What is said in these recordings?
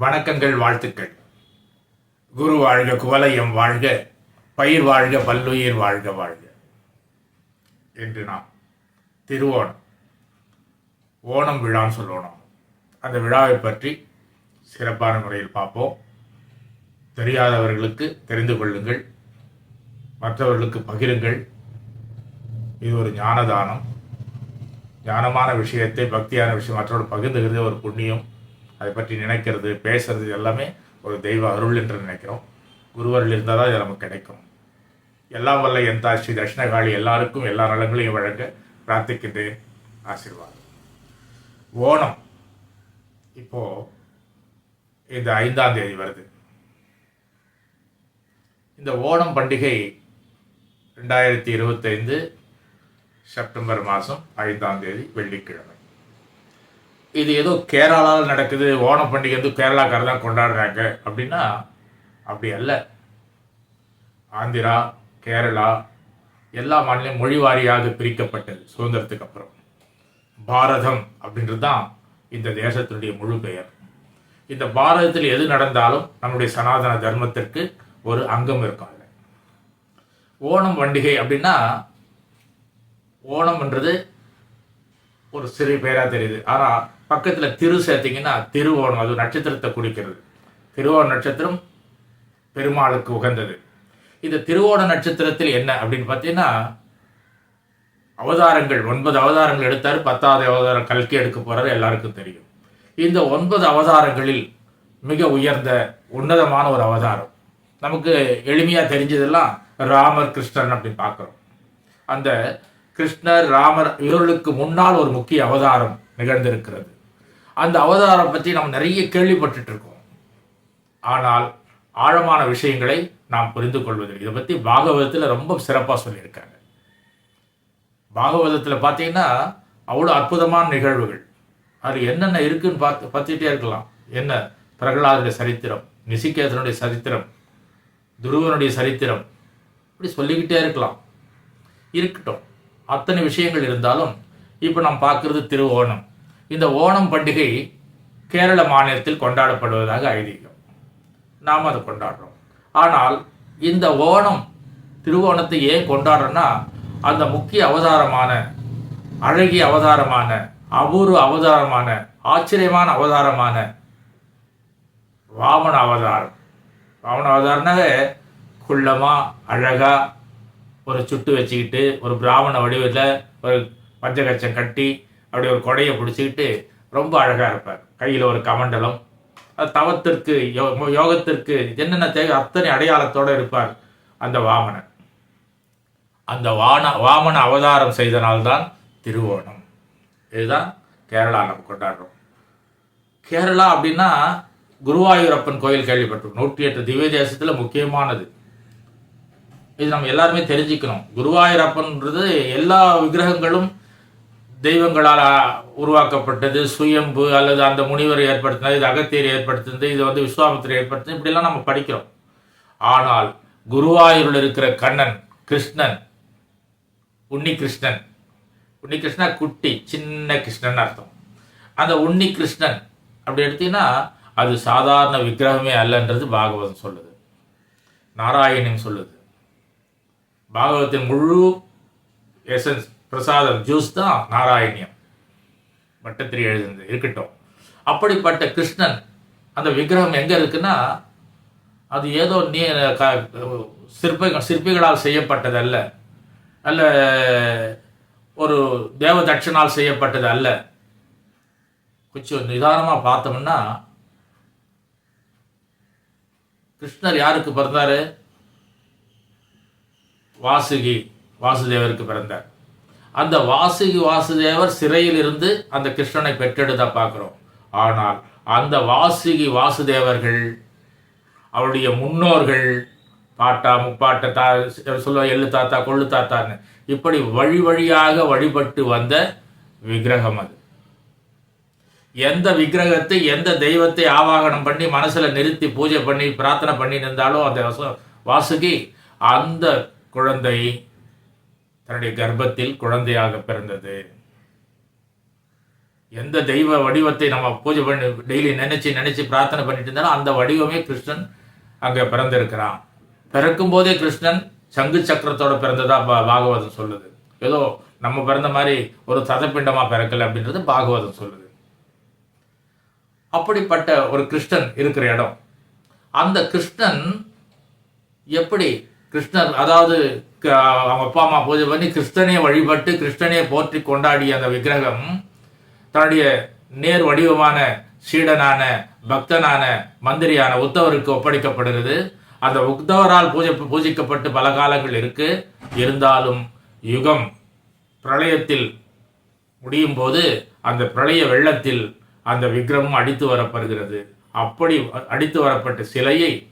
வணக்கங்கள் வாழ்த்துக்கள். குரு வாழ்க குவலயம் வாழ்க பயிர் வாழ்க பல்லுயிர் வாழ்க வாழ்க. என்று நாம் திருவோணம் ஓணம் விழான்னு சொல்லணும் அந்த விழாவை பற்றி சிறப்பான முறையில் பார்ப்போம். தெரியாதவர்களுக்கு தெரிந்து கொள்ளுங்கள். மற்றவர்களுக்கு பகிருங்கள். இது ஒரு ஞானதானம். ஞானமான விஷயத்தை பக்தியான விஷயம் மற்றவர்கள் பகிர்ந்துகிறது ஒரு புண்ணியம். அதை பற்றி நினைக்கிறது பேசுறது எல்லாமே ஒரு தெய்வ அருள் என்று நினைக்கிறோம். குருவருள் இருந்தால் தான் இது நமக்கு கிடைக்கும். எல்லாம் வல்ல என் ஸ்ரீ தட்சிணகாளி எல்லாருக்கும் எல்லா நலங்களையும் வழங்க பிரார்த்திக்கின்றேன். ஆசீர்வாதம். ஓணம். இப்போ இந்த ஐந்தாம் தேதி வருது. இந்த ஓணம் பண்டிகை ரெண்டாயிரத்தி இருபத்தைந்து செப்டம்பர் மாதம் ஐந்தாம் தேதி வெள்ளிக்கிழமை. இது ஏதோ கேரளாவில் நடக்குது ஓணம் பண்டிகை வந்து கேரளாக்காரர் தான் கொண்டாடுறாங்க. அப்படின்னா அப்படி அல்ல. ஆந்திரா கேரளா எல்லா மாநிலம் மொழி வாரியாக பிரிக்கப்பட்டது சுதந்திரத்துக்கு அப்புறம். பாரதம் அப்படின்றது தான் இந்த தேசத்தினுடைய முழு பெயர். இந்த பாரதத்தில் எது நடந்தாலும் நம்முடைய சனாதன தர்மத்திற்கு ஒரு அங்கம் இருக்கும் அதில். ஓணம் பண்டிகை அப்படின்னா ஓணம்ன்றது ஒரு சிறு பேராக தெரியுது. ஆனால் பக்கத்தில் திரு சேர்த்திங்கன்னா திருவோணம் அது நட்சத்திரத்தை குறிக்கிறது. திருவோண நட்சத்திரம் பெருமாளுக்கு உகந்தது. இந்த திருவோண நட்சத்திரத்தில் என்ன அப்படின்னு பார்த்தீங்கன்னா அவதாரங்கள் ஒன்பது அவதாரங்கள் எடுத்தார் பத்தாவது அவதாரம் கல்கி எடுக்க போகிறார் எல்லாருக்கும் தெரியும். இந்த ஒன்பது அவதாரங்களில் மிக உயர்ந்த உன்னதமான ஒரு அவதாரம். நமக்கு எளிமையாக தெரிஞ்சதெல்லாம் ராமர் கிருஷ்ணன் அப்படின்னு பார்க்குறோம். அந்த கிருஷ்ணர் ராமர் இவர்களுக்கு முன்னால் ஒரு முக்கிய அவதாரம் நிகழ்ந்திருக்கிறது. அந்த அவதாரம் பற்றி நாம் நிறைய கேள்விப்பட்டுட்டு இருக்கோம் ஆனால் ஆழமான விஷயங்களை நாம் புரிந்து கொள்வதில்லை. இதை பற்றி பாகவதத்தில் ரொம்ப சிறப்பாக சொல்லியிருக்காங்க. பாகவதத்தில் பார்த்தீங்கன்னா அவ்வளோ அற்புதமான நிகழ்வுகள். அது என்னென்ன இருக்குன்னு பார்த்து பார்த்துட்டே இருக்கலாம். என்ன? பிரகலாதனுடைய சரித்திரம் நிசிகேதனுடைய சரித்திரம் துருவனுடைய சரித்திரம். இப்படி சொல்லிக்கிட்டே இருக்கலாம். இருக்கட்டும். அத்தனை விஷயங்கள் இருந்தாலும் இப்போ நாம் பார்க்குறது திருவோணம். இந்த ஓணம் பண்டிகை கேரள மாநிலத்தில் கொண்டாடப்படுவதாக ஐதீகம். நாம் அதை கொண்டாடுறோம். ஆனால் இந்த ஓணம் திருவோணத்தை ஏன் கொண்டாடுறோன்னா அந்த முக்கிய அவதாரமான அழகிய அவதாரமான அபூர்வ அவதாரமான ஆச்சரியமான அவதாரமான வாமன அவதாரம். வாமன அவதாரம்னாவே குள்ளமாக அழகாக ஒரு சுட்டு வச்சுக்கிட்டு ஒரு பிராமண வடிவில் ஒரு பஞ்சகச்சம் கட்டி அப்படி ஒரு கொடையை பிடிச்சிக்கிட்டு ரொம்ப அழகாக இருப்பார். கையில் ஒரு கமண்டலம். அது தவத்திற்கு யோ- யோகத்திற்கு என்னென்ன தேவை அத்தனை அடையாளத்தோடு இருப்பார் அந்த வாமனன். அந்த வான வாமன அவதாரம் செய்தனால்தான் திருவோணம். இதுதான் கேரளா நம்ம கொண்டாடுறோம். கேரளா அப்படின்னா குருவாயூரப்பன் கோயில் கேள்விப்பட்டிருக்கோம். நூற்றி எட்டு திவ்ய தேசத்தில் முக்கியமானது. இது நம்ம எல்லாருமே தெரிஞ்சுக்கணும். குருவாயூரப்பன்றது எல்லா விக்கிரகங்களும் தெய்வங்களால் உருவாக்கப்பட்டது சுயம்பு அல்லது அந்த முனிவர் ஏற்படுத்தினது இது அகத்தியர் ஏற்படுத்தினது இது வந்து விஸ்வாமித்திரர் ஏற்படுத்தினது இப்படிலாம் நம்ம படிக்கிறோம். ஆனால் குருவாயூரில் இருக்கிற கண்ணன் கிருஷ்ணன் உன்னி கிருஷ்ணன் உன்னி கிருஷ்ணா குட்டி சின்ன கிருஷ்ணன் அர்த்தம். அந்த உன்னி கிருஷ்ணன் அப்படி எடுத்தீங்கன்னா அது சாதாரண விக்கிரகமே அல்லன்றது பாகவதம் சொல்லுது. நாராயணன் சொல்லுது. பாகவதத்தின் முழு எசன்ஸ் பிரசாதம் ஜூஸ் தான் நாராயணியம். வட்டத்திரி எழுதுனது இருக்கட்டும். அப்படிப்பட்ட கிருஷ்ணன் அந்த விக்கிரகம் எங்கே இருக்குன்னா அது ஏதோ நீ சிற்ப சிற்பிகளால் செய்யப்பட்டது அல்ல அல்ல ஒரு தேவ தட்சனால் செய்யப்பட்டது அல்ல கொஞ்சம் நிதானமாக பார்த்தோம்னா கிருஷ்ணர் யாருக்கு பிறந்தார்? வாசுகி வாசுதேவருக்கு பிறந்தார். அந்த வாசுகி வாசுதேவர் சிறையில் இருந்து அந்த கிருஷ்ணனை பெற்றெடுத்த பார்க்குறோம். ஆனால் அந்த வாசுகி வாசுதேவர்கள் அவருடைய முன்னோர்கள் பாட்டா முப்பாட்ட தா சொல்லுவா எள்ளு தாத்தா கொள்ளு தாத்தான்னு இப்படி வழி வழியாக வழிபட்டு வந்த விக்கிரகம் அது. எந்த விக்கிரகத்தை எந்த தெய்வத்தை ஆவாகனம் பண்ணி மனசில் நிறுத்தி பூஜை பண்ணி பிரார்த்தனை பண்ணி இருந்தாலும் அந்த வாசுகி அந்த குழந்தை தன்னுடைய கர்ப்பத்தில் குழந்தையாக பிறந்தது. எந்த தெய்வ வடிவத்தை நம்ம பூஜை பண்ணி டெய்லி நினைச்சு நினைச்சு பிரார்த்தனை பண்ணிட்டு இருந்தாலும் அந்த வடிவமே கிருஷ்ணன் அங்க பிறந்திருக்கிறான். பிறக்கும் போதே கிருஷ்ணன் சங்கு சக்கரத்தோட பிறந்ததா பா- பாகவதம் சொல்லுது. ஏதோ நம்ம பிறந்த மாதிரி ஒரு சதப்பிண்டமா பிறக்கல அப்படின்றது பாகவதம் சொல்லுது. அப்படிப்பட்ட ஒரு கிருஷ்ணன் இருக்கிற இடம். அந்த கிருஷ்ணன் எப்படி கிருஷ்ணர் அதாவது அவங்க அப்பா அம்மா பூஜை பண்ணி கிருஷ்ணனை வழிபட்டு கிருஷ்ணனை போற்றி கொண்டாடிய அந்த விக்கிரகம் தன்னுடைய நேர் வடிவமான சீடனான பக்தனான மந்திரியான உத்தவருக்கு ஒப்படைக்கப்படுகிறது. அந்த உத்தவரால் பூஜை பூஜிக்கப்பட்டு பல காலங்கள் இருக்கு. இருந்தாலும் யுகம் பிரளயத்தில் முடியும் போது அந்த பிரளய வெள்ளத்தில் அந்த விக்கிரமும் அடித்து வரப்படுகிறது. அப்படி அடித்து வரப்பட்ட சிலையை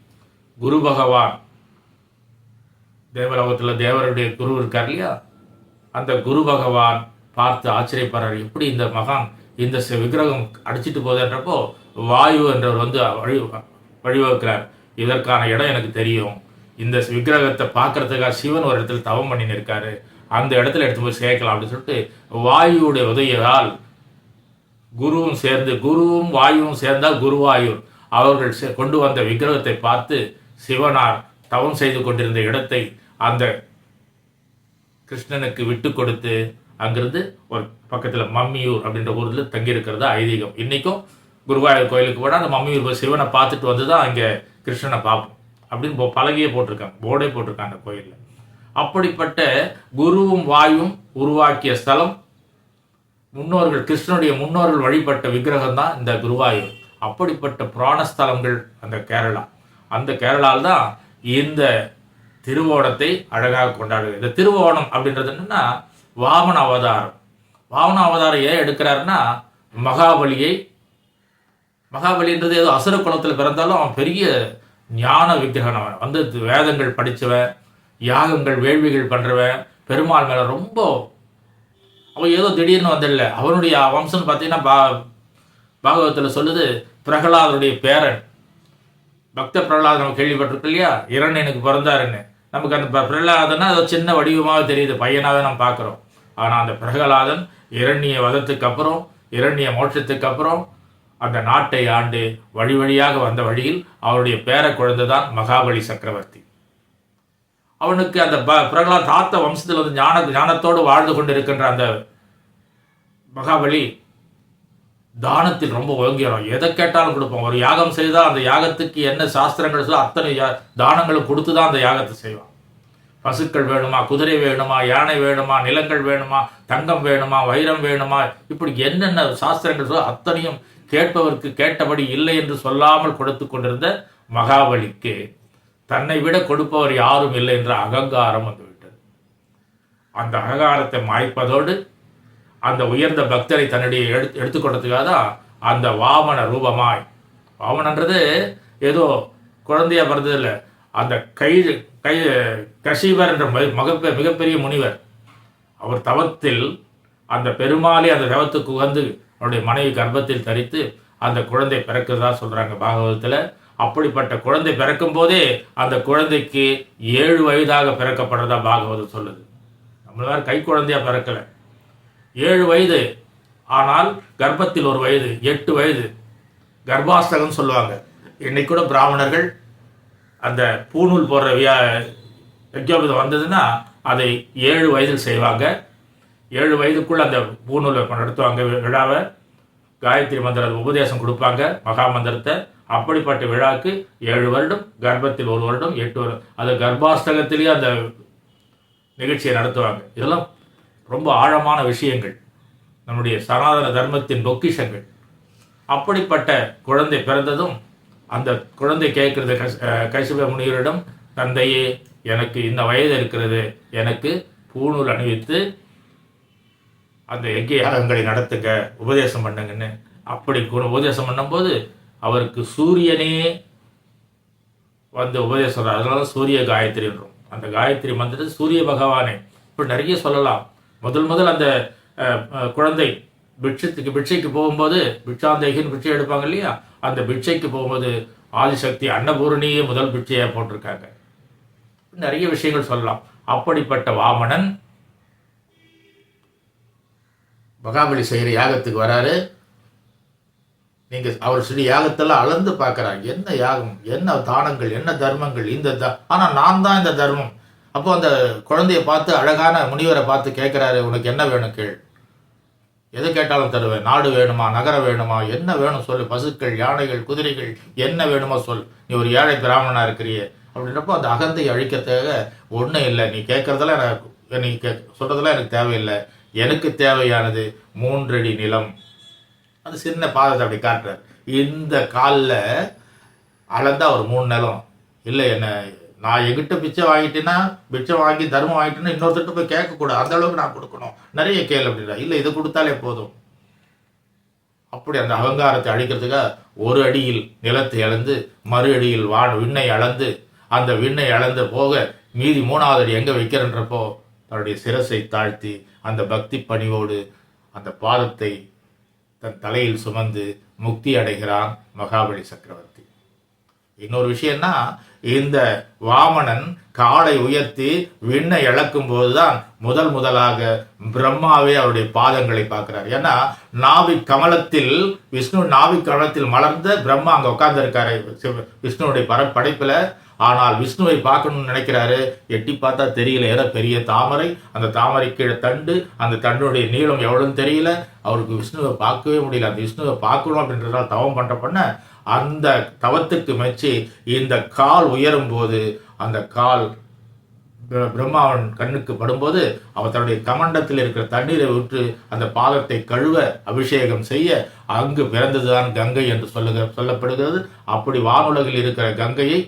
குரு பகவான் தேவலோகத்தில் தேவருடைய குரு இருக்கார் இல்லையா? அந்த குரு பகவான் பார்த்து ஆச்சரியப்படுறார். எப்படி இந்த மகான் இந்த விக்கிரகம் அடிச்சிட்டு போதன்றப்போ வாயு என்றவர் வந்து வழி வழிவகுக்கிறார். இதற்கான இடம் எனக்கு தெரியும். இந்த விக்கிரகத்தை பார்க்கறதுக்காக சிவன் ஒரு இடத்துல தவம் பண்ணி இருக்காரு. அந்த இடத்துல எடுத்து போய் சேர்க்கலாம் அப்படின்னு சொல்லிட்டு வாயுவுடைய உதவியால் குருவும் சேர்ந்து குருவும் வாயுவும் சேர்ந்தால் குருவாயூர். அவர்கள் கொண்டு வந்த விக்கிரகத்தை பார்த்து சிவனார் தவம் செய்து கொண்டிருந்த இடத்தை அந்த கிருஷ்ணனுக்கு விட்டு கொடுத்து அங்கிருந்து ஒரு பக்கத்தில் மம்மியூர் அப்படின்ற ஊரில் தங்கியிருக்கிறதா ஐதீகம். இன்னைக்கும் குருவாயூர் கோயிலுக்கு போனால் அந்த மம்மியூர் போய் சிவனை பார்த்துட்டு வந்து தான் அங்கே கிருஷ்ணனை பார்ப்போம் அப்படின்னு போ- பலகையே போட்டிருக்காங்க. போர்டே போட்டிருக்காங்க அந்த கோயிலில். அப்படிப்பட்ட குருவும் வாயும் உருவாக்கிய ஸ்தலம் முன்னோர்கள் கிருஷ்ணனுடைய முன்னோர்கள் வழிபட்ட விக்கிரகம் தான் இந்த குருவாயூர். அப்படிப்பட்ட புராணஸ்தலங்கள் அந்த கேரளா. அந்த கேரளாவில் தான் இந்த திருவோணத்தை அழகாக கொண்டாடுது இந்த திருவோணம் அப்படின்றது என்னன்னா வாமன அவதாரம். வாமன அவதாரம் ஏன் எடுக்கிறாருன்னா மகாபலியை மகாபலின்றது ஏதோ அசுர குலத்தில் பிறந்தாலும் அவன் பெரிய ஞான விக்கிரகன் அவன் வந்து வேதங்கள் படித்தவன் யாகங்கள் வேள்விகள் பண்ணுறவன் பெருமாள் மேலே ரொம்ப அவன் ஏதோ திடீர்னு வந்தில்ல அவனுடைய வம்சம்னு பார்த்தீங்கன்னா பா பாகவத்தில் சொல்லுது பிரகலாதனுடைய பேரன். பக்த பிரகலாதன் நம்ம கேள்விப்பட்டிருக்கோம் இல்லையா? இரண்டனுக்கு பிறந்தாருன்னு. நமக்கு அந்த பிரகலாதன்னா அது சின்ன வடிவமாக தெரியுது பையனாக நம்ம பார்க்குறோம். ஆனால் அந்த பிரகலாதன் இரண்ய வதத்துக்கு அப்புறம் இரண்ய மோட்சத்துக்கு அப்புறம் அந்த நாட்டை ஆண்டு வழி வழியாக வந்த வழியில் அவருடைய பேர குழந்தை தான் மகாபலி சக்கரவர்த்தி. அவனுக்கு அந்த ப- பிரகலாத் தாத்த வம்சத்தில் வந்து ஞான ஞானத்தோடு வாழ்ந்து கொண்டு இருக்கின்ற அந்த மகாபலி தானத்தில் ரொம்ப ஒழுங்கிறோம் எதை கேட்டாலும் கொடுப்போம் ஒரு யாகம் செய்தால் அந்த யாகத்துக்கு என்ன சாஸ்திரங்கள் சொல்லோ அத்தனை யா- தானங்களும் கொடுத்து தான் அந்த யாகத்தை செய்வான். பசுக்கள் வேணுமா குதிரை வேணுமா யானை வேணுமா நிலங்கள் வேணுமா தங்கம் வேணுமா வைரம் வேணுமா இப்படி என்னென்ன சாஸ்திரங்கள் சொல்ல அத்தனையும் கேட்பவருக்கு கேட்டபடி இல்லை என்று சொல்லாமல் கொடுத்து கொண்டிருந்த மகாபலிக்கு தன்னை விட கொடுப்பவர் யாரும் இல்லை என்ற அகங்காரம் வந்துவிட்டது. அந்த அகங்காரத்தை மாய்ப்பதோடு அந்த உயர்ந்த பக்தரை தன்னுடைய எடுத்து எடுத்துக்கொண்டதுக்காக தான் அந்த வாமன ரூபமாய். வாமனன்றது ஏதோ குழந்தையா பிறந்ததில்லை. அந்த கை கை கஷிவர் என்ற மக மகப்பெ மிகப்பெரிய முனிவர். அவர் தவத்தில் அந்த பெருமாளை அந்த தவத்துக்கு உகந்து அவருடைய மனைவி கர்ப்பத்தில் தரித்து அந்த குழந்தை பிறக்குதா சொல்கிறாங்க பாகவதத்தில். அப்படிப்பட்ட குழந்தை பிறக்கும் போதே அந்த குழந்தைக்கு ஏழு வயதாக பிறக்கப்படுறதா பாகவதம் சொல்லுது. நம்மளால கை குழந்தையா பிறக்கலை. ஏழு வயது. ஆனால் கர்ப்பத்தில் ஒரு வயது எட்டு வயது. கர்ப்பாஸ்தகம் சொல்லுவாங்க. இன்னைக்கு கூட பிராமணர்கள் அந்த பூநூல் போடுற வியா யஜ்யோபதம் வந்ததுன்னா அதை ஏழு வயதில் செய்வாங்க. ஏழு வயதுக்குள்ளே அந்த பூநூலை நடத்துவாங்க. விழாவை காயத்ரி மந்திர உபதேசம் கொடுப்பாங்க. மகா மந்திரத்தை. அப்படிப்பட்ட விழாக்கு ஏழு வருடம் கர்ப்பத்தில் ஒரு வருடம் எட்டு வருடம். அது கர்ப்பாஸ்தகத்திலேயே அந்த நிகழ்ச்சியை நடத்துவாங்க. இதெல்லாம் ரொம்ப ஆழமான விஷயங்கள். நம்முடைய சனாதன தர்மத்தின் பொக்கிஷங்கள். அப்படிப்பட்ட குழந்தை பிறந்ததும் அந்த குழந்தை கேட்கிறது கஷ் முனிவரிடம் தந்தையே எனக்கு இந்த வயது இருக்கிறது. எனக்கு பூணூல் அணிவித்து அந்த எங்கே யாகங்களை நடத்துங்க உபதேசம் பண்ணுங்கன்னு. அப்படி கூட உபதேசம் பண்ணும்போது அவருக்கு சூரியனே வந்து உபதேசம் அதனால சூரிய காயத்ரி என்றும். அந்த காயத்ரி மந்திரத்தை சூரிய பகவானே. இப்படி நிறைய சொல்லலாம். முதல் முதல் அந்த குழந்தை பிட்சத்துக்கு பிட்சைக்கு போகும்போது பிட்சாந்தேகின்னு பிட்சை எடுப்பாங்க இல்லையா? அந்த பிட்சைக்கு போகும்போது ஆதிசக்தி அன்னபூரணியே முதல் பிட்சையாக போட்டிருக்காங்க. நிறைய விஷயங்கள் சொல்லலாம். அப்படிப்பட்ட வாமனன் மகாபலி செய்கிற யாகத்துக்கு வராரு. நீங்கள் அவர் சொல்லி யாகத்தெல்லாம் அளந்து பார்க்குறாங்க என்ன யாகம் என்ன தானங்கள் என்ன தர்மங்கள் இந்த த ஆனால் நான் தான் இந்த தர்மம். அப்போ அந்த குழந்தைய பார்த்து அழகான முனிவரை பார்த்து கேட்குறாரு உனக்கு என்ன வேணும் கேள். எது கேட்டாலும் தருவேன். நாடு வேணுமா நகரம் வேணுமா என்ன வேணும் சொல் பசுக்கள் யானைகள் குதிரைகள் என்ன வேணுமோ சொல் நீ ஒரு ஏழை பிராமணனா இருக்கிறியே. அப்படின்றப்போ அந்த அகந்தை அழிக்கிறதுக்காக ஒன்றும் இல்லை. நீ கேட்கறதெல்லாம் எனக்கு நீ கே சொல்கிறதெல்லாம் எனக்கு தேவையில்லை. எனக்கு தேவையானது மூன்றடி நிலம். அது சின்ன பாதத்தை அப்படி காட்டுறார். இந்த காலில் அளந்தா ஒரு மூணு நிலம். இல்லை என்ன நான் எங்கிட்ட பிச்சை வாங்கிட்டேன்னா பிச்சை வாங்கி தர்மம் வாங்கிட்டேன்னா இன்னொருத்தட்ட போய் கேட்கக்கூடாது. அந்த அளவுக்கு நான் கொடுக்கணும். நிறைய கேள் அப்படின்னா இல்லை இதை கொடுத்தாலே போதும். அப்படி அந்த அகங்காரத்தை அழிக்கிறதுக்காக ஒரு அடியில் நிலத்தை அளந்து மறு அடியில் வான் விண்ணை அளந்து அந்த விண்ணை அளந்து போக மீதி மூணாவது அடி எங்கே வைக்கிறன்றப்போ தன்னுடைய சிரசை தாழ்த்தி அந்த பக்தி பணிவோடு அந்த பாதத்தை தன் தலையில் சுமந்து முக்தி அடைகிறான் மகாபலி சக்கரவர்த்தி. இன்னொரு விஷயம்னா இந்த வாமனன் காலை உயர்த்தி விண்ணை இழக்கும் போதுதான் முதல் முதலாக பிரம்மாவே அவருடைய பாதங்களை பார்க்கிறார். ஏன்னா நாவி கமலத்தில் விஷ்ணு நாவி கமலத்தில் மலர்ந்த பிரம்மா அங்க உட்கார்ந்துருக்காரு. இருக்காரு பர படைப்புல ஆனால் விஷ்ணுவை பார்க்கணும்னு நினைக்கிறாரு. எட்டி பார்த்தா தெரியல ஏதோ பெரிய தாமரை. அந்த தாமரை கீழே தண்டு அந்த தண்டுடைய நீளம் எவ்வளவுன்னு தெரியல. அவருக்கு விஷ்ணுவை பார்க்கவே முடியல. அந்த விஷ்ணுவை பார்க்கணும் அப்படின்றதால தவம் பண்ண பண்ண அந்த தவத்துக்கு மெச்சி இந்த கால் உயரும் போது அந்த கால் பிரம்மாவன் கண்ணுக்கு படும்போது அவர் தன்னுடைய கமண்டத்தில் இருக்கிற தண்ணீரை விட்டு அந்த பாதத்தை கழுவ அபிஷேகம் செய்ய அங்கு பிறந்ததுதான் கங்கை என்று சொல்லுக சொல்லப்படுகிறது. அப்படி வானுலகில் இருக்கிற கங்கையை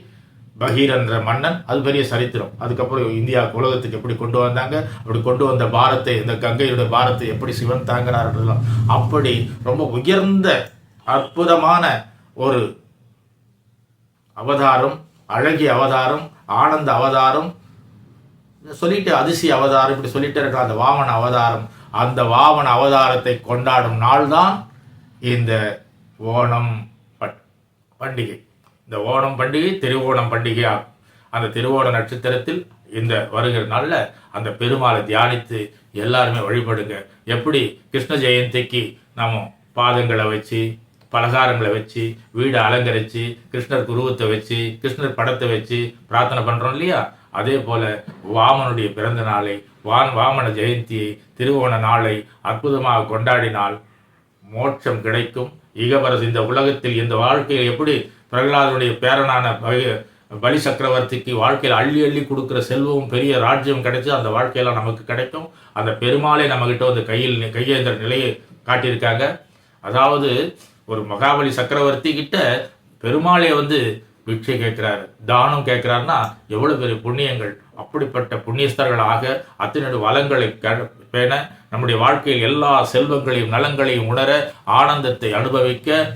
பகீரன்ற மன்னன் அது பெரிய சரித்திரம். அதுக்கப்புறம் இந்தியா உலகத்துக்கு எப்படி கொண்டு வந்தாங்க? அப்படி கொண்டு வந்த பாரத்தை இந்த கங்கையுடைய பாரத்தை எப்படி சிவன் தாங்கினார்ன்றதுலாம் அப்படி ரொம்ப உயர்ந்த அற்புதமான ஒரு அவதாரம் அழகிய அவதாரம் ஆனந்த அவதாரம் சொல்லிட்டு அதிசய அவதாரம் இப்படி சொல்லிட்டு இருக்கிற அந்த வாமன அவதாரம் அந்த வாமன அவதாரத்தை கொண்டாடும் நாள்தான் இந்த ஓணம் பண்டிகை. இந்த ஓணம் பண்டிகை திருவோணம் பண்டிகையாகும் அந்த திருவோண நட்சத்திரத்தில் இந்த வருகிற நாளில் அந்த பெருமாளை தியானித்து எல்லாருமே வழிபடுங்க. எப்படி? கிருஷ்ண ஜெயந்திக்கு நம்ம பாதங்களை வச்சு பலகாரங்களை வச்சு வீடை அலங்கரித்து கிருஷ்ணர் குருவத்தை வச்சு கிருஷ்ணர் படத்தை வச்சு பிரார்த்தனை பண்ணுறோம் இல்லையா? அதே போல வாமனுடைய பிறந்த நாளை வான் வாமன ஜெயந்தியை திருவோண நாளை அற்புதமாக கொண்டாடினால் மோட்சம் கிடைக்கும். இகபரசு இந்த உலகத்தில் இந்த வாழ்க்கையில் எப்படி பிரகலாதனுடைய பேரனான பலி சக்கரவர்த்திக்கு வாழ்க்கையில் அள்ளி அள்ளி கொடுக்குற செல்வம் பெரிய ராஜ்யம் கிடைச்சி அந்த வாழ்க்கையெல்லாம் நமக்கு கிடைக்கும். அந்த பெருமாளை நம்மகிட்ட வந்து கையில் கையேந்திர நிலையை காட்டியிருக்காங்க. அதாவது ஒரு மகாபலி சக்கரவர்த்தி கிட்ட பெருமாளே வந்து பிக்ஷை கேட்கிறாரு தானம் கேட்கிறாருன்னா எவ்வளவு பெரிய புண்ணியங்கள் அப்படிப்பட்ட புண்ணியஸ்தர்களாக அத்தனை வளங்களை பேண நம்முடைய வாழ்க்கையில் எல்லா செல்வங்களையும் நலங்களையும் உணர ஆனந்தத்தை அனுபவிக்க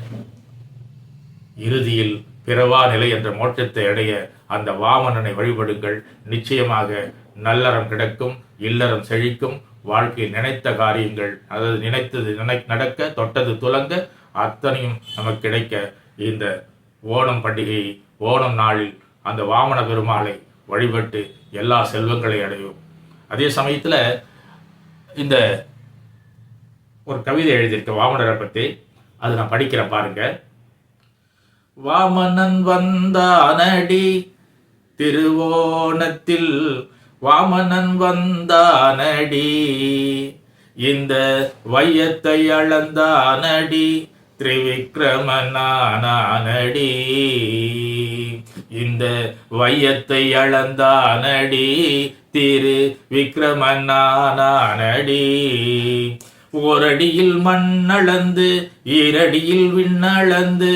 இறுதியில் பிறவா நிலை என்ற மோட்சத்தை அடைய அந்த வாமனனை வழிபடுங்கள். நிச்சயமாக நல்லறம் கிடக்கும் இல்லறம் செழிக்கும் வாழ்க்கையில் நினைத்த காரியங்கள் அதாவது நினைத்தது நினை நடக்க தொட்டது துலங்க அத்தனையும் நமக்கு கிடைக்க இந்த ஓணம் பண்டிகை ஓணம் நாளில் அந்த வாமன பெருமாளை வழிபட்டு எல்லா செல்வங்களை அடையும் அதே சமயத்தில் இந்த ஒரு கவிதை எழுதியிருக்க வாமனரை பற்றி அதை நான் படிக்கிறேன் பாருங்க. வாமனன் வந்தானடி திருவோணத்தில் வாமனன் வந்தானடி இந்த வையத்தை அளந்தானடி திரிவிக்ரமனானடி இந்த வையத்தை அளந்தானடி. திரு விக்ரமனானடி ஓரடியில் மண்ணளந்து ஈரடியில் விண்ணளந்து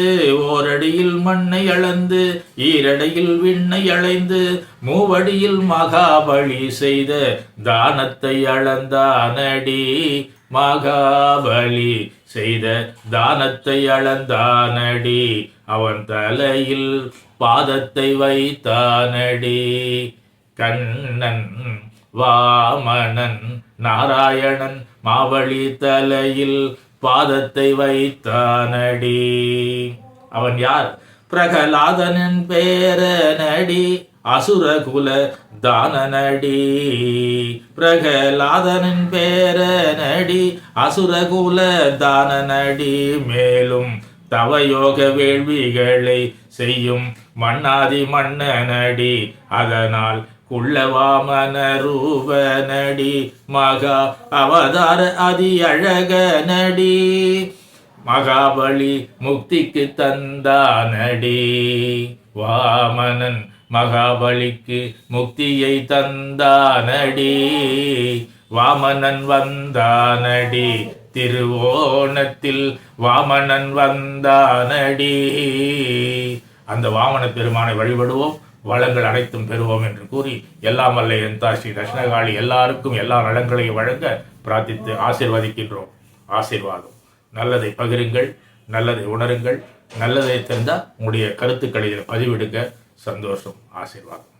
ஓரடியில் மண்ணை அளந்து ஈரடியில் விண்ணை அளைந்து மூவடியில் மகாபலி செய்த தானத்தை அளந்தானடி. மகாபலி செய்த தானத்தை அளந்தானடி. அவன் தலையில் பாதத்தை வைத்தானடி. கண்ணன் வாமணன் நாராயணன் மாவழி தலையில் பாதத்தை வைத்தானடி. அவன் யார்? பிரகலாதனின் பேரனடி. அசுர அசுரகுல தானநடி பிரகலாதனின் பேர நடி பேரனடி அசுரகுல தானநடி மேலும் தவயோக வேள்விகளை செய்யும் மன்னாதி மன்னனடி அதனால் குள்ளவாமன ரூபனடி மகா அவதார அதி அழக நடி மகாபலி முக்திக்கு தந்தானடி வாமனன் மகாபலிக்கு முக்தியை தந்தானடி வாமனன் வந்தானடி திருவோணத்தில் வாமனன் வந்தானடி. அந்த வாமன பெருமானை வழிபடுவோம் வளங்கள் அனைத்தும் பெறுவோம் என்று கூறி எல்லாம் வல்ல எந்தா தாய் ஸ்ரீ தட்சிணகாளி எல்லாருக்கும் எல்லா நலங்களையும் வழங்க பிரார்த்தித்து ஆசீர்வதிக்கின்றோம். ஆசிர்வாதம். நல்லதை பகிருங்கள் நல்லதை உணருங்கள் நல்லதை தெரிந்தால் உங்களுடைய கருத்துக்களை இதில் பதிவிடுங்க. சந்தோஷம் ஆசீர்வாதம்